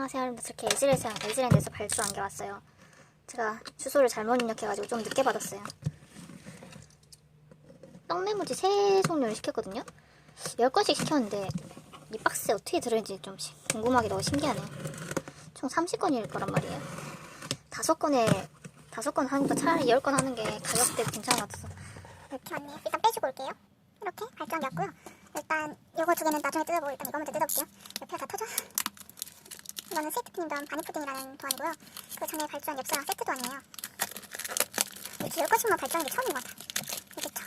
안녕하세요 여러분들 이렇게 에즈랜에서, 에즈랜에서 발주한 게 왔어요 제가 주소를 잘못 입력해가지고 좀 늦게 받았어요 떡메모지 세 종류를 시켰거든요 10건씩 시켰는데 이 박스에 어떻게 들어있는지 좀 시- 궁금하게 너무 신기하네요 총 30건일 거란 말이에요 다섯 건에 다섯 건 하니까 차라리 10건 하는 게 가격대 괜찮은 것 같아서 이렇게 왔네요. 일단 빼주고 올게요. 이렇게 발전기 왔고요. 일단 요거 두 개는 나중에 뜯어보고 일단 이거 먼저 뜯어볼게요. 옆에 다 터져. 이거는 세트 킹덤 바니 푸딩이라는 도안이고요. 그 전에 발주한 엽서랑 세트 도안이에요. 이렇게 10건씩만 발주하는 게 처음인 것 같아. 알겠죠?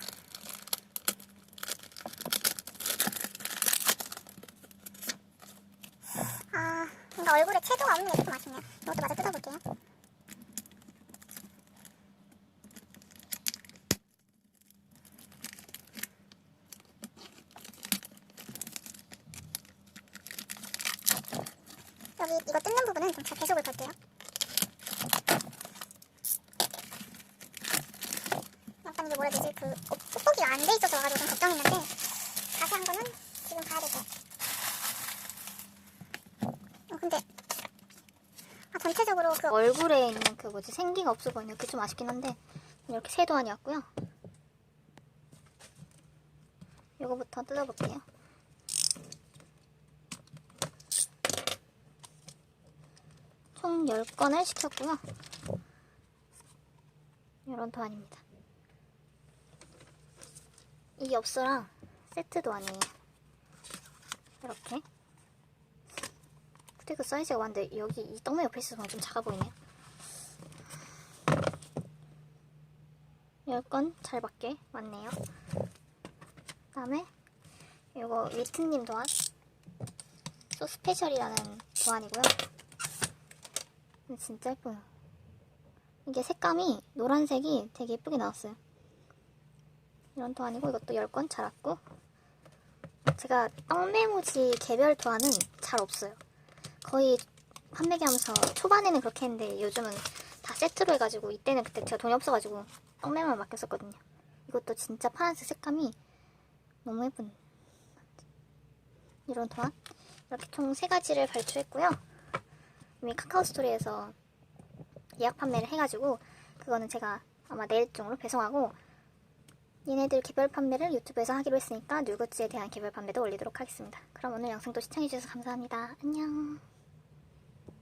아, 뭔가 얼굴에 채도가 없는 게 조금 아쉽네요. 여기 이거 뜯는 부분은 좀잘 배속을 걸게요. 약간 이게 뭐라 해야 되지? 그 어, 뽁뽁이가 안 돼 있어서 와가지고 좀 걱정했는데 자세한 거는 지금 봐야 같아요. 어, 근데 아 전체적으로 그 얼굴에 있는 그 뭐지 생기가 없어 보이네요. 그게 좀 아쉽긴 한데 이렇게 세 도안이었고요. 이거부터 뜯어볼게요. 총 10건을 시켰고요. 이런 도안입니다. 이 엽서랑 세트 도안이에요. 이렇게. 근데 그 사이즈가 많은데 여기 이 떡메 옆에 있어서 좀 작아 보이네요. 10건 잘 받게 왔네요. 다음에 이거 위트님 도안 소 스페셜이라는 도안이고요. 진짜 예뻐요. 이게 색감이 노란색이 되게 예쁘게 나왔어요. 이런 도안이고 이것도 10건 잘 왔고 제가 떡메모지 개별 도안은 잘 없어요. 거의 판매기 하면서 초반에는 그렇게 했는데 요즘은 다 세트로 해가지고 이때는 그때 제가 돈이 없어가지고 떡메모만 맡겼었거든요. 이것도 진짜 파란색 색감이 너무 예쁜 이런 도안 이렇게 총세 가지를 발주했고요. 이미 카카오 스토리에서 예약 판매를 해가지고 그거는 제가 아마 내일 중으로 배송하고 얘네들 개별 판매를 유튜브에서 하기로 했으니까 뉴그즈에 대한 개별 판매도 올리도록 하겠습니다. 그럼 오늘 영상도 시청해주셔서 감사합니다. 안녕.